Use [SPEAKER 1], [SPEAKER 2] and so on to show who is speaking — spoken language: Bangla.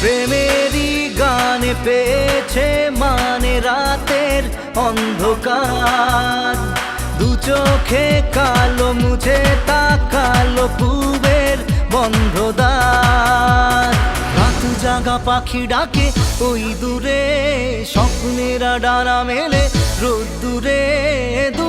[SPEAKER 1] প্রেমেরই গানে পেয়েছে মানে রাতের অন্ধকার। দু চোখে কালো মুছে তাকালো পূবের বন্ধদার। রাত জাগা পাখি ডাকে, ওই দূরে স্বপ্নেরা ডানা মেলে রোদ দূরে দূরে